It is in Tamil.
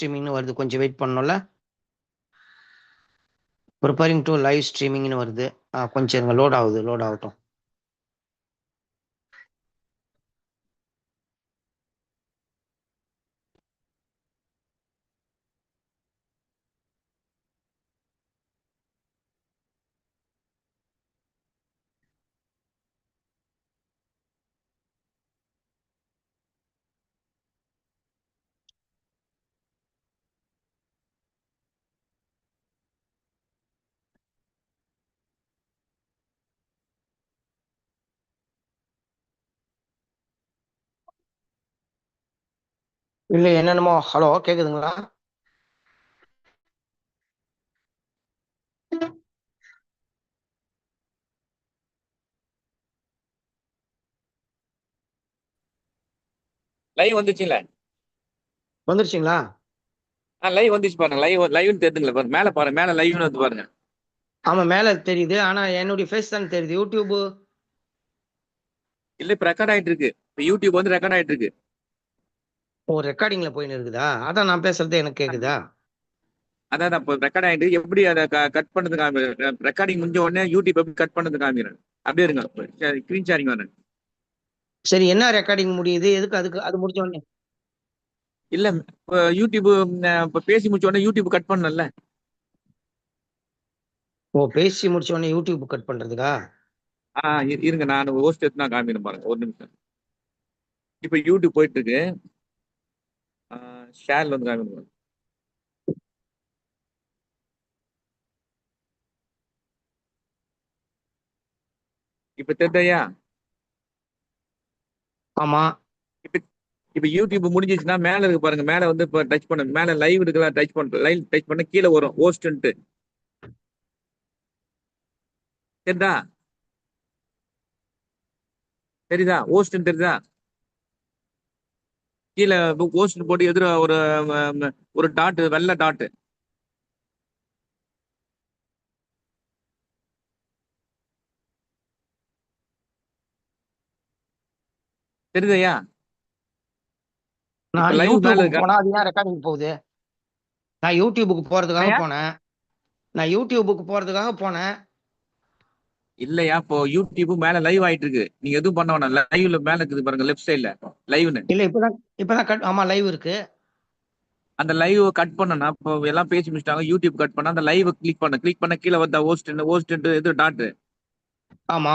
ஸ்ட்ரீமிங்னு வருது. கொஞ்சம் வெயிட் பண்ணோம்ல ப்ரிப்பேரிங் டு லைவ் ஸ்ட்ரீமிங்னு வருது. ஆ, கொஞ்சம் இருங்க லோட் ஆகுது லோட் ஆகட்டும். இல்லை என்னென்னமோ. ஹலோ கேக்குதுங்களா? லைவ் வந்துச்சுல வந்துருச்சுங்களா? ஆ லைவ் வந்துச்சு பாருங்க. லைவ் லைவ்னு தெரியுதுங்களா பாருங்க. மேல பாருங்க. மேல லைவ்னு வந்து பாருங்க. ஆமா மேல தெரியுது. ஆனா என்னுடைய ஃபேஸ் தானே தெரியுது. யூடியூப் இல்ல இப்ப ரெக்கார்ட் ஆயிட்டு இருக்கு. இப்ப யூடியூப் வந்து ரெக்கார்ட் ஆயிட்டு இருக்கு. ஓ ரெக்கார்டிங்ல போயின்னு இருக்குதா அதான் நான் பேசுறது எனக்கு கேக்குதா? அதான் இப்போ ரெக்கார்ட் ஆயிட்டு எப்படி அதை கட் பண்ணது காமி ரெக்கார்டிங் முடிஞ்ச உடனே யூடியூப் எப்படி கட் பண்ணது காமிக்கிறேன் அப்படியே இருங்க. ஸ்கிரீன் ஷேரிங் வரேன். சரி என்ன ரெக்கார்டிங் முடியுது? எதுக்கு அதுக்கு அது முடிஞ்ச உடனே? இல்ல இப்ப யூடியூப் இப்ப பேசி முடிச்ச உடனே யூடியூப் கட் பண்ணல ஓ பேசி முடிச்ச உடனே யூடியூப் கட் பண்றதுக்கா? ஆ இருங்க. நான் ஹோஸ்ட் எடுத்து நான் காமிக்கிறேன் பாருங்க. ஒரு நிமிஷம். இப்ப யூடியூப் போயிட்டு இருக்கு ஷேர்ல வந்து பாருங்க. இப்ப தெரியா ஆமா. இப்ப யூடியூப் முடிஞ்சிச்சுன்னா மேல இருக்கு பாருங்க. மேல வந்து இப்ப டச் பண்ண. மேல லைவ் இருக்குல்ல டச் பண்ண லைவ் டச் பண்ண கீழே வரும். ஹோஸ்ட்ன்ட்டு தெரியுதா தெரியுதா ஹோஸ்ட் தெரியுதா கீழே ஹோஸ்ட் போட்டு எதிர ஒரு ஒரு டாட் வெள்ளை டாட் தெரியுதையா நான் ரெக்கார்டிங் போகுது? நான் யூடியூபுக்கு போறதுக்காக? போனேன். நான் யூடியூபுக்கு போறதுக்காக போனேன். இல்லையா? இப்போ யூடியூப் மேல லைவ் ஆயிட்டு இருக்கு நீங்க எதுவும் பண்ண வேணாம். லைவ்ல மேல இருக்குது பாருங்க லெஃப்ட் சைடுல லைவ்னு இல்ல இப்பதான் இப்பதான் கட் ஆமா லைவ் இருக்கு. அந்த லைவ் கட் பண்ணனா இப்போ எல்லாம் பேசி முடிச்சிட்டாங்க யூடியூப் கட் பண்ணா அந்த லைவ் கிளிக் பண்ண. கிளிக் பண்ண கீழே வந்த ஹோஸ்ட் ஹோஸ்ட் இது டாட் ஆமா.